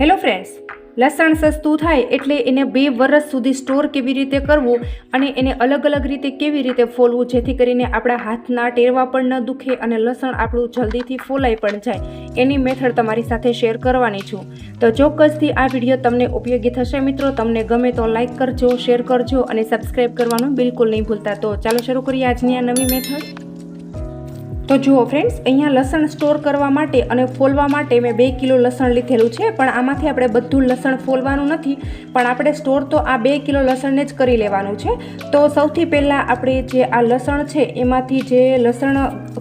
Hello friends, લસણ સસ્તું થાય એટલે એને બે વર્ષ સુધી સ્ટોર કેવી રીતે કરવું અને એને અલગ અલગ રીતે કેવી રીતે ફોલવું જેથી કરીને આપણા હાથના ટેરવા પણ ન દુખે અને લસણ આપણું જલ્દીથી ફોલાઈ પણ જાય. એની મેથડ તમારી સાથે શેર કરવાની છું. તો ચોક્કસથી આ વીડિયો તમને ઉપયોગી થશે મિત્રો. તમને ગમે તો લાઇક કરજો, શેર કરજો અને સબસ્ક્રાઈબ કરવાનું બિલકુલ નહીં ભૂલતા. તો ચાલો શરૂ કરીએ આજની આ નવી મેથડ. તો જુઓ ફ્રેન્ડ્સ અહીંયા લસણ સ્ટોર કરવા માટે અને ફોલવા માટે મેં બે કિલો લસણ લીધેલું છે, પણ આમાંથી આપણે બધું લસણ ફોલવાનું નથી, પણ આપણે સ્ટોર તો આ બે કિલો લસણને જ કરી લેવાનું છે. તો સૌથી પહેલાં આપણે જે આ લસણ છે, એમાંથી જે લસણ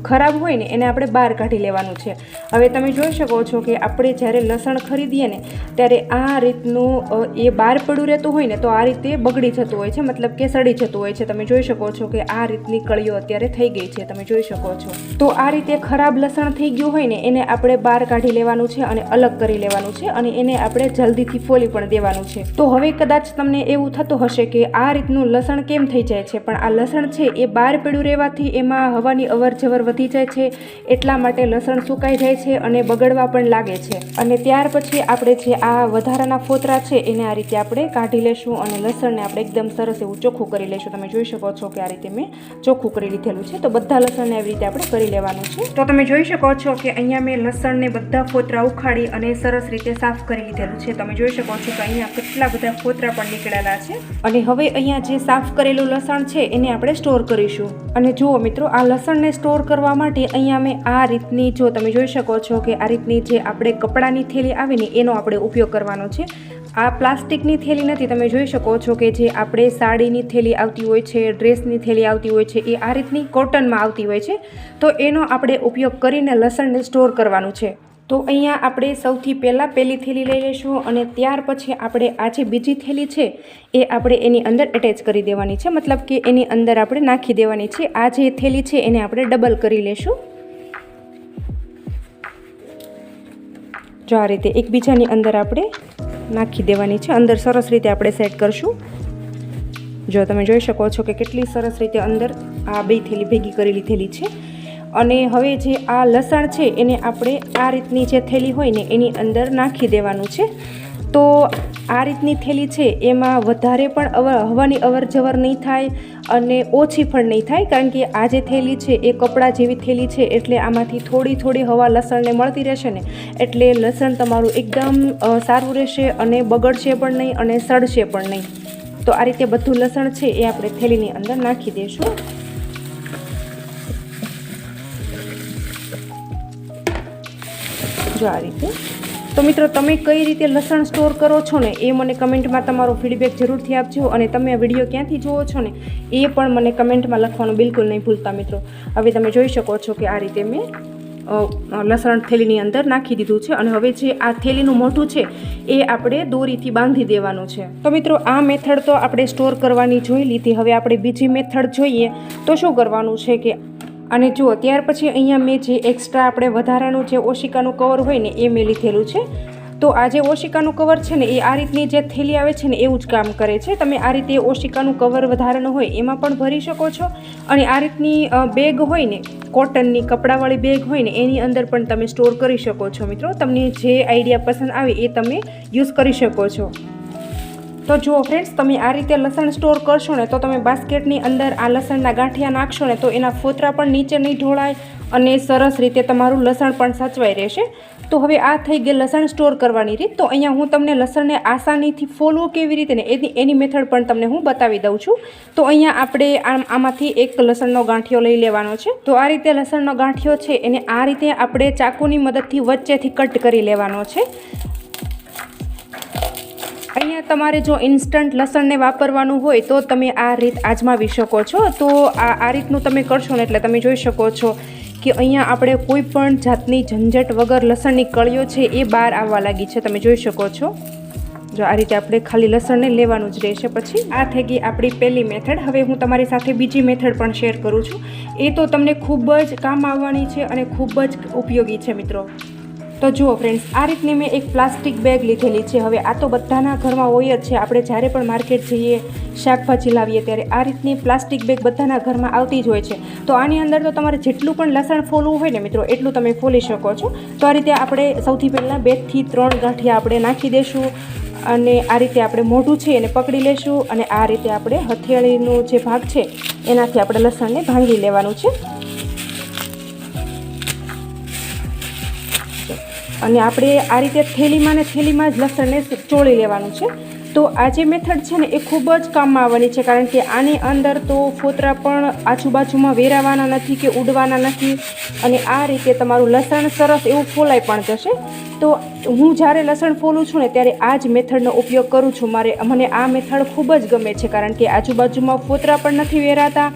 ખરાબ હોય ને, એને આપણે બહાર કાઢી લેવાનું છે. હવે તમે જોઈ શકો છો કે આપણે જ્યારે લસણ ખરીદીએ ને, ત્યારે આ રીતનું એ બહાર પડ્યું રહેતું હોય ને, તો આ રીતે બગડી જતું હોય છે, મતલબ કે સડી જતું હોય છે. તમે જોઈ શકો છો કે આ રીતની કળીઓ અત્યારે થઈ ગઈ છે, તમે જોઈ શકો છો. તો આ રીતે ખરાબ લસણ થઈ ગયું હોય ને, એને આપણે બહાર કાઢી લેવાનું છે અને અલગ કરી લેવાનું છે અને એને આપણે જલ્દીથી ફોલી પણ દેવાનું છે. તો હવે કદાચ તમને એવું થતું હશે કે આ રીતનું લસણ કેમ થઈ જાય છે, પણ આ લસણ છે એ બહાર પડ્યું રહેવાથી એમાં હવાની અવરજવર વધી જાય છે, એટલા માટે લસણ સુકાઈ જાય છે અને બગડવા પણ લાગે છે. અને ત્યાર પછી આપણે જે આ વધારાના ફોતરા છે એને આ રીતે આપણે કાઢી લેશું અને લસણને આપણે એકદમ સરસ એવું ચોખ્ખું કરી લઈશું તમે જોઈ શકો છો કે આ રીતે મેં ચોખ્ખું કરી લીધેલું છે. તો બધા લસણને આવી રીતે આપણે કરી લેવાનું છે. તો તમે જોઈ શકો છો કે અહીંયા મેં લસણને બધા ફોતરા ઉખાડી અને સરસ રીતે સાફ કરી લીધેલું છે. તમે જોઈ શકો છો કે અહીંયા કેટલા બધા ફોતરા પણ નીકળેલા છે. અને હવે અહીંયા જે સાફ કરેલું લસણ છે એને આપણે સ્ટોર કરીશું. અને જુઓ મિત્રો, આ લસણને સ્ટોર કરવા માટે અહીંયા મેં આ રીતની, જો તમે જોઈ શકો છો કે આ રીતની જે આપણે કપડાની થેલી આવે ને એનો આપણે ઉપયોગ કરવાનો છે. આ પ્લાસ્ટિકની થેલી નથી, તમે જોઈ શકો છો કે જે આપણે સાડીની થેલી આવતી હોય છે, ડ્રેસની થેલી આવતી હોય છે, એ આ રીતની કોટનમાં આવતી હોય છે. તો એનો આપણે ઉપયોગ કરીને લસણને સ્ટોર કરવાનું છે. તો અહીંયા આપણે સૌથી પહેલાં પહેલી થેલી લઈ લઈશું અને ત્યાર પછી આપણે આ જે બીજી થેલી છે, એ આપણે એની અંદર એટેચ કરી દેવાની છે. મતલબ કે એની અંદર આપણે નાખી દેવાની છે. આ જે થેલી છે, એને આપણે ડબલ કરી લેશું જો આ રીતે એકબીજાની અંદર આપણે નાખી દેવાની છે. અંદર સરસ રીતે આપણે સેટ કરશું. જો તમે જોઈ શકો છો કે કેટલી સરસ રીતે અંદર આ બે થેલી ભેગી કરી લીધેલી છે. અને હવે જે આ લસણ છે એને આપણે આ રીતની જે થેલી હોય ને એની અંદર નાખી દેવાનું છે. તો આ રીતની થેલી છે, એમાં વધારે પણ અવર હવાની અવર જવર નહીં થાય અને ઓછી પણ નહીં થાય, કારણ કે આ જે થેલી છે, એ કપડાં જેવી થેલી છે, એટલે આમાંથી થોડી થોડી હવા લસણને મળતી રહેશે ને, એટલે લસણ તમારું એકદમ સારું રહેશે અને બગડશે પણ નહીં અને સડશે પણ નહીં. તો આ રીતે બધું લસણ છે, એ આપણે થેલીની અંદર નાખી દઈશું. જો આ રીતે. તો મિત્રો, તમે કઈ રીતે લસણ સ્ટોર કરો છો ને, એ મને કમેન્ટમાં તમારો ફીડબેક જરૂરથી આપજો અને તમે આ વીડિયો ક્યાંથી જુઓ છો ને, એ પણ મને કમેન્ટમાં લખવાનું બિલકુલ નહીં ભૂલતા મિત્રો. હવે તમે જોઈ શકો છો કે આ રીતે મેં લસણ થેલીની અંદર નાખી દીધું છે અને હવે જે આ થેલીનું મોઢું છે, એ આપણે દોરીથી બાંધી દેવાનું છે. તો મિત્રો, આ મેથડ તો આપણે સ્ટોર કરવાની જોઈ લીધી. હવે આપણે બીજી મેથડ જોઈએ તો શું કરવાનું છે કે અને જુઓ, ત્યાર પછી અહીંયા મેં જે એક્સ્ટ્રા આપણે વધારાનું જે ઓશિકાનું કવર હોય ને, એ મેં લીધેલું છે. તો આ જે ઓશિકાનું કવર છે ને, એ આ રીતની જે થેલી આવે છે ને, એવું જ કામ કરે છે. તમે આ રીતે ઓશિકાનું કવર વધારાનું હોય, એમાં પણ ભરી શકો છો. અને આ રીતની બેગ હોય ને કોટનની કપડાવાળી બેગ હોય ને, એની અંદર પણ તમે સ્ટોર કરી શકો છો મિત્રો. તમને જે આઈડિયા પસંદ આવે, એ તમે યુઝ કરી શકો છો. તો જુઓ ફ્રેન્ડ્સ તમે આ રીતે લસણ સ્ટોર કરશો ને, તો તમે બાસ્કેટની અંદર આ લસણના ગાંઠિયા નાખશો ને, તો એના ફોતરા પણ નીચે નહીં ઢોળાય અને સરસ રીતે તમારું લસણ પણ સચવાઈ રહેશે. તો હવે આ થઈ ગઈ લસણ સ્ટોર કરવાની રીત. તો અહીંયા હું તમને લસણને આસાનીથી ફોલવો કેવી રીતે ને, એની એની મેથડ પણ તમને હું બતાવી દઉં છું. તો અહીંયા આપણે આમ, આમાંથી એક લસણનો ગાંઠિયો લઈ લેવાનો છે. તો આ રીતે લસણનો ગાંઠિયો છે, એને આ રીતે આપણે ચાકુની મદદથી વચ્ચેથી કટ કરી લેવાનો છે. અહીંયા તમારે જો ઇન્સ્ટન્ટ લસણને વાપરવાનું હોય તો તમે આ રીત આજમાવી શકો છો. તો આ આ રીતનું તમે કરશો ને એટલે તમે જોઈ શકો છો કે અહીંયા આપણે કોઈ પણ જાતની ઝંઝટ વગર લસણની કળીઓ છે એ બહાર આવવા લાગી છે. તમે જોઈ શકો છો. જો આ રીતે આપણે ખાલી લસણને લેવાનું જ રહેશે પછી. આ થઈ ગઈ આપણી પહેલી મેથડ. હવે હું તમારી સાથે બીજી મેથડ પણ શેર કરું છું. એ તો તમને ખૂબ જ કામ આવવાની છે અને ખૂબ જ ઉપયોગી છે મિત્રો. તો જુઓ ફ્રેન્ડ્સ આ રીતની મેં એક પ્લાસ્ટિક બેગ લીધેલી છે. હવે આ તો બધાના ઘરમાં હોય જ છે. આપણે જ્યારે પણ માર્કેટ જઈએ, શાકભાજી લાવીએ ત્યારે આ રીતની પ્લાસ્ટિક બેગ બધાના ઘરમાં આવતી જ હોય છે. તો આની અંદર તો તમારે જેટલું પણ લસણ ફોલવું હોય ને મિત્રો, એટલું તમે ફોલી શકો છો. તો આ રીતે આપણે સૌથી પહેલાં બેથી ત્રણ ગાંઠિયા આપણે નાખી દઈશું અને આ રીતે આપણે મોઢું છે એને પકડી લેશું અને આ રીતે આપણે હથેળીનો જે ભાગ છે, એનાથી આપણે લસણને ભાંગી લેવાનું છે. અને આપણે આ રીતે થેલીમાં ને થેલીમાં જ લસણને ચોળી લેવાનું છે. તો આ જે મેથડ છે ને, એ ખૂબ જ કામમાં આવવાની છે, કારણ કે આની અંદર તો ફોતરા પણ આજુબાજુમાં વેરાવાના નથી કે ઉડવાના નથી. અને આ રીતે તમારું લસણ સરસ એવું ફોલાઈ પણ જશે. તો હું જ્યારે લસણ ફોલું છું ને, ત્યારે આ જ મેથડનો ઉપયોગ કરું છું. મારે, મને આ મેથડ ખૂબ જ ગમે છે, કારણ કે આજુબાજુમાં ફોતરા પણ નથી વેરાતા.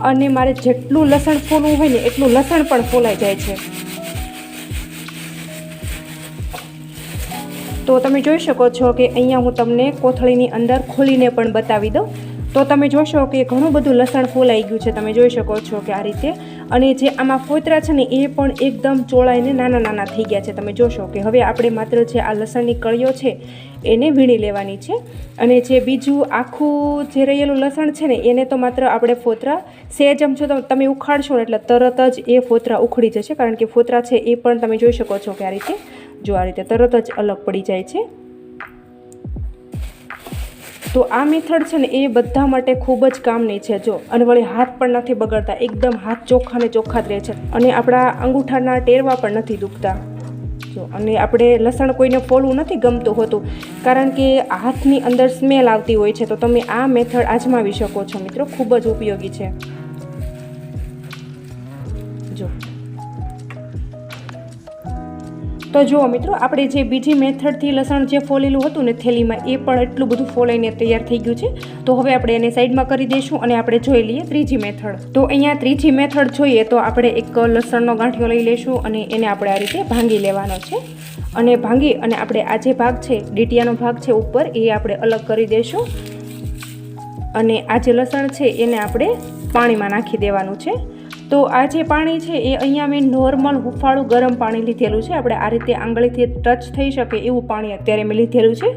અને મારે જેટલું લસણ ફોલવું હોય ને, એટલું લસણ પણ ફોલાઈ જાય છે. તો તમે જોઈ શકો છો કે અહીંયા હું તમને કોથળીની અંદર ખોલીને પણ બતાવી દઉં. તો તમે જોશો કે ઘણું બધું લસણ ફોલાઈ ગયું છે, તમે જોઈ શકો છો કે આ રીતે. અને જે આમાં ફોતરા છે ને, એ પણ એકદમ ચોળાઈને નાના નાના થઈ ગયા છે. તમે જોશો કે હવે આપણે માત્ર જે આ લસણની કળીઓ છે, એને વીણી લેવાની છે. અને જે બીજું આખું જે રહેલું લસણ છે ને, એને તો માત્ર આપણે ફોતરા સેજ આમ છો તમે ઉખાડશો ને, એટલે તરત જ એ ફોતરા ઉખડી જશે. કારણ કે ફોતરા છે એ પણ તમે જોઈ શકો છો કે આ રીતે જો આ રીતે તરત જ અલગ પડી જાય છે. તો આ મેથડ છે ને એ બધા માટે ખૂબ જ કામની છે જો. અને વળી હાથ પણ નથી બગડતા, એકદમ હાથ ચોખ્ખા ને ચોખ્ખા જ રહે છે. અને આપણા અંગૂઠાના ટેરવા પણ નથી દુખતા. જો, અને આપણે લસણ કોઈને ફોલવું નથી ગમતું હોતું, કારણ કે હાથની અંદર સ્મેલ આવતી હોય છે, તો તમે આ મેથડ આજમાવી શકો છો મિત્રો. ખૂબ જ ઉપયોગી છે. જો. તો જુઓ મિત્રો, આપણે જે બીજી મેથડથી લસણ જે ફોલેલું હતું ને થેલીમાં, એ પણ એટલું બધું ફોલાઈને તૈયાર થઈ ગયું છે. તો હવે આપણે એને સાઈડમાં કરી દઈશું અને આપણે જોઈ લઈએ ત્રીજી મેથડ. તો અહીંયા ત્રીજી મેથડ જોઈએ તો આપણે એક લસણનો ગાંઠિયો લઈ લઈશું અને એને આપણે આ રીતે ભાંગી લેવાનો છે. અને ભાંગી અને આપણે આ જે ભાગ છે, ડીટીયાનો ભાગ છે ઉપર, એ આપણે અલગ કરી દઈશું. અને આ જે લસણ છે, એને આપણે પાણીમાં નાખી દેવાનું છે. તો આ જે પાણી છે એ અહીંયા મેં નોર્મલ હુફાળું ગરમ પાણી લીધેલું છે. આપણે આ રીતે આંગળીથી ટચ થઈ શકે એવું પાણી અત્યારે મેં લીધેલું છે.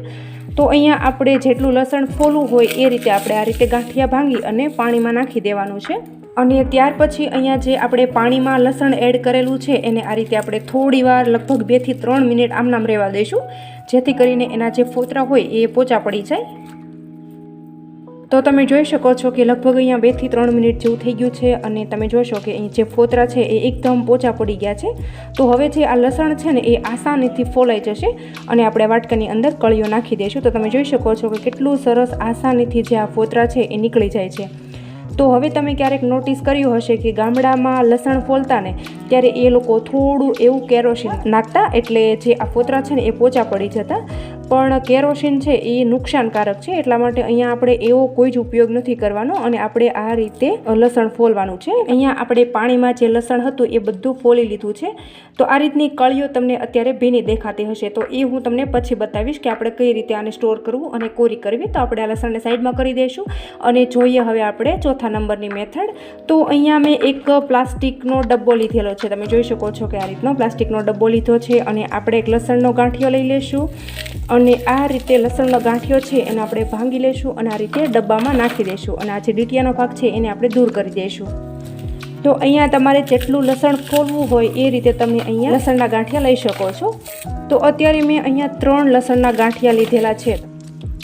તો અહીંયા આપણે જેટલું લસણ ફોલવું હોય એ રીતે આપણે આ રીતે ગાંઠિયા ભાંગી અને પાણીમાં નાખી દેવાનું છે. અને ત્યાર પછી અહીંયા જે આપણે પાણીમાં લસણ એડ કરેલું છે એને આ રીતે આપણે થોડી વાર, લગભગ બેથી ત્રણ મિનિટ આમનામ રહેવા દઈશું. જેથી કરીને એના જે ફોતરા હોય એ પોચા પડી જાય. તો તમે જોઈ શકો છો કે લગભગ અહીંયા બેથી ત્રણ મિનિટ જેવું થઈ ગયું છે અને તમે જોશો કે અહીં જે ફોતરા છે એ એકદમ પોચા પડી ગયા છે. તો હવે જે આ લસણ છે ને એ આસાનીથી ફોલાઈ જશે અને આપણે વાટકાની અંદર કળીઓ નાખી દઈશું. તો તમે જોઈ શકો છો કે કેટલું સરસ આસાનીથી જે આ ફોતરા છે એ નીકળી જાય છે. તો હવે તમે ક્યારેક નોટિસ કર્યું હશે કે ગામડામાં લસણ ફોલતા ને ત્યારે એ લોકો થોડું એવું કેરોસીન નાખતા એટલે જે આ ફોતરા છે ને એ પોચા પડી જતા. પણ કેરોસીન છે એ નુકસાનકારક છે, એટલા માટે અહીંયા આપણે એવો કોઈ જ ઉપયોગ નથી કરવાનો અને આપણે આ રીતે લસણ ફોલવાનું છે. અહીંયા આપણે પાણીમાં જે લસણ હતું એ બધું ફોલી લીધું છે. તો આ રીતની કળીઓ તમને અત્યારે ભીની દેખાતી હશે. તો એ હું તમને પછી બતાવીશ કે આપણે કઈ રીતે આને સ્ટોર કરવું અને કોરી કરવી. તો આપણે આ લસણને સાઈડમાં કરી દઈશું અને જોઈએ હવે આપણે ચોથા નંબરની મેથડ. તો અહીંયા મેં એક પ્લાસ્ટિકનો ડબ્બો લીધેલો છે. તમે જોઈ શકો છો કે આ રીતનો પ્લાસ્ટિકનો ડબ્બો લીધો છે અને આપણે એક લસણનો ગાંઠિયો લઈ લઈશું. અને આ રીતે લસણનો ગાંઠિયો છે એને આપણે ભાંગી લઈશું અને આ રીતે ડબ્બામાં નાખી દઈશું અને આ જે ડીટિયાનો ભાગ છે એને આપણે દૂર કરી દઈશું તો અહીંયા તમારે જેટલું લસણ ફોલવું હોય એ રીતે તમે અહીંયા લસણના ગાંઠિયા લઈ શકો છો. તો અત્યારે મેં અહીંયા ત્રણ લસણના ગાંઠિયા લીધેલા છે.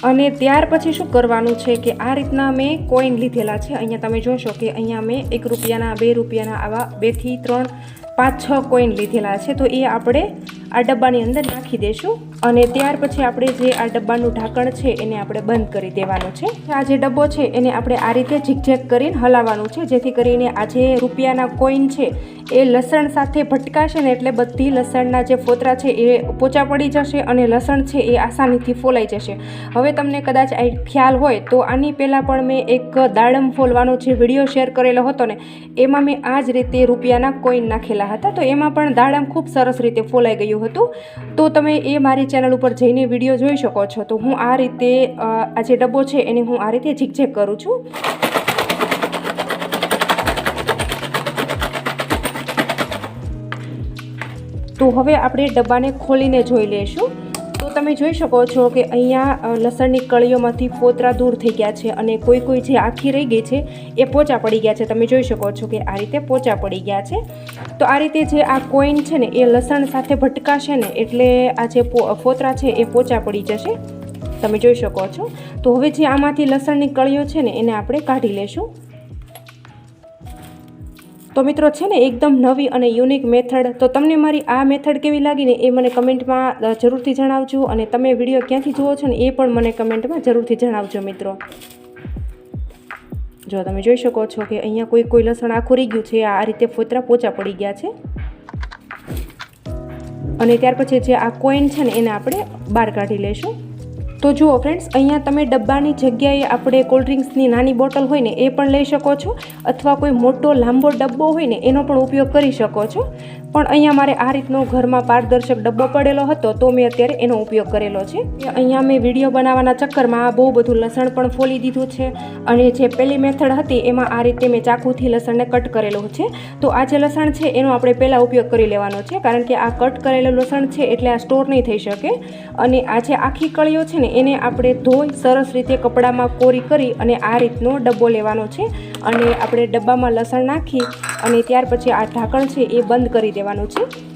અને ત્યાર પછી શું કરવાનું છે કે આ રીતના મેં કોઈન લીધેલા છે. અહીંયા તમે જોશો કે અહીંયા મેં એક રૂપિયાના, બે રૂપિયાના આવા બેથી ત્રણ, પાંચ, છ કોઈન લીધેલા છે. તો એ આપણે આ ડબ્બાની અંદર નાખી દઈશું અને ત્યાર પછી આપણે જે આ ડબ્બાનું ઢાંકણ છે એને આપણે બંધ કરી દેવાનું છે. આ જે ડબ્બો છે એને આપણે આ રીતે ઝીકઝેક કરીને હલાવવાનું છે. જેથી કરીને આ જે રૂપિયાના કોઈન છે એ લસણ સાથે ભટકાશે ને એટલે બધી લસણના જે ફોતરા છે એ પોચા પડી જશે અને લસણ છે એ આસાનીથી ફોલાઈ જશે. હવે તમને કદાચ આ ખ્યાલ હોય તો આની પહેલાં પણ મેં એક દાડમ ફોલવાનો જે વીડિયો શેર કરેલો હતો ને, એમાં મેં આ જ રીતે રૂપિયાના કોઈન નાખેલા હતા. તો એમાં પણ દાડમ ખૂબ સરસ રીતે ફોલાઈ ગયું હતું. તો તમે એ મારી ચેનલ ઉપર જઈને વીડિયો જોઈ શકો છો. તો હું આ રીતે આ જે ડબ્બો છે એને હું આ રીતે ઝીકઝેક કરું છું. તો હવે આપણે ડબ્બાને ખોલીને જોઈ લઈશું. તમે જોઈ શકો છો કે અહીંયા લસણની કળીઓમાંથી ફોતરા દૂર થઈ ગયા છે અને કોઈ કોઈ જે આખી રહી ગઈ છે એ પોચા પડી ગયા છે. તમે જોઈ શકો છો કે આ રીતે પોચા પડી ગયા છે. તો આ રીતે જે આ કોઈન છે ને, એ લસણ સાથે ભટકાશે ને એટલે આ જે ફોતરા છે એ પોચા પડી જશે. તમે જોઈ શકો છો. તો હવે જે આમાંથી લસણની કળીઓ છે ને, એને આપણે કાઢી લેશું. તો મિત્રો છે ને, એકદમ નવી અને યુનિક મેથડ તો તમને મારી આ મેથડ કેવી લાગી ને એ મને કમેન્ટમાં જરૂરથી જણાવજો અને તમે વીડિયો ક્યાંથી જુઓ છો ને એ પણ મને કમેન્ટમાં જરૂરથી જણાવજો મિત્રો. જો તમે જોઈ શકો છો કે અહીંયા કોઈ કોઈ લસણ આખું રહી ગયું છે, આ રીતે ફોતરા પોચા પડી ગયા છે. અને ત્યાર પછી જે આ કોઈન છે ને, એને આપણે બહાર કાઢી લેશું. તો જુઓ ફ્રેન્ડ્સ અહીંયા તમે ડબ્બાની જગ્યાએ આપણે કોલ્ડ ડ્રિંક્સની નાની બોટલ હોય ને એ પણ લઈ શકો છો, અથવા કોઈ મોટો લાંબો ડબ્બો હોય ને એનો પણ ઉપયોગ કરી શકો છો. પણ અહીંયા મારે આ રીતનો ઘરમાં પારદર્શક ડબ્બો પડેલો હતો, તો મેં અત્યારે એનો ઉપયોગ કરેલો છે. અહીંયા મેં વીડિયો બનાવવાના ચક્કરમાં બહુ બધું લસણ પણ ફોલી દીધું છે, અને જે પહેલી મેથડ હતી એમાં આ રીતે મેં ચાકુથી લસણને કટ કરેલું છે. તો આ જે લસણ છે, એનો આપણે પહેલાં ઉપયોગ કરી લેવાનો છે, કારણ કે આ કટ કરેલું લસણ છે એટલે આ સ્ટોર નહીં થઈ શકે. અને આ જે આખી કળીઓ છે ને એને આપણે ધોઈ સરસ રીતે કપડામાં કોરી કરી અને આ રીતનો ડબ્બો લેવાનો છે. અને આપણે ડબ્બામાં લસણ નાખી અને ત્યાર પછી આ ઢાંકણ છે એ બંધ કરી દેવાનું છે.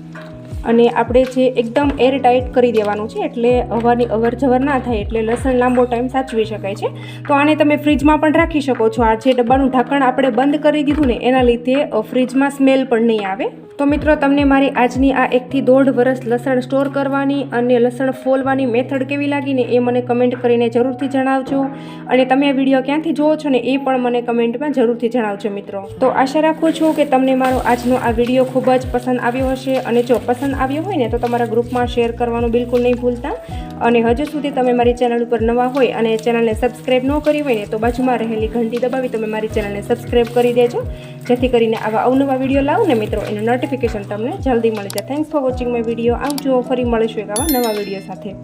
અને આપણે જે એકદમ એર ટાઈટ કરી દેવાનું છે, એટલે હવાની અવર જવર ના થાય, એટલે લસણ લાંબો ટાઈમ સાચવી શકાય છે. તો આને તમે ફ્રીજમાં પણ રાખી શકો છો. આ જે ડબ્બાનું ઢાંકણ આપણે બંધ કરી દીધું ને, એના લીધે ફ્રીજમાં સ્મેલ પણ નહીં આવે. તો મિત્રો, તમને મારી આજની આ એકથી દોઢ વર્ષ લસણ સ્ટોર કરવાની અને લસણ ફોલવાની મેથડ કેવી લાગી ને, એ મને કમેન્ટ કરીને જરૂરથી જણાવજો. અને તમે આ વીડિયો ક્યાંથી જુઓ છો ને, એ પણ મને કમેન્ટમાં જરૂરથી જણાવજો મિત્રો. તો આશા રાખું છું કે તમને મારો આજનો આ વીડિયો ખૂબ જ પસંદ આવ્યો હશે અને જો પસંદ આવ્યો હોય ને તો તમારા ગ્રુપમાં શેર કરવાનું બિલકુલ નહીં ભૂલતા. અને હજુ સુધી તમે મારી ચેનલ ઉપર નવા હોય અને ચેનલને સબસ્ક્રાઈબ ન કરી હોય ને તો બાજુમાં રહેલી ઘંટી દબાવી તમે મારી ચેનલને સબસ્ક્રાઈબ કરી દેજો. જેથી કરીને આવા અવનવા વીડિયો લાવું ને મિત્રો, એનું નોટિફિકેશન તમને જલ્દી મળી જાય. Thanks for watching my video આવજો, ફરી મળીશું એક આવા નવા વીડિયો સાથે.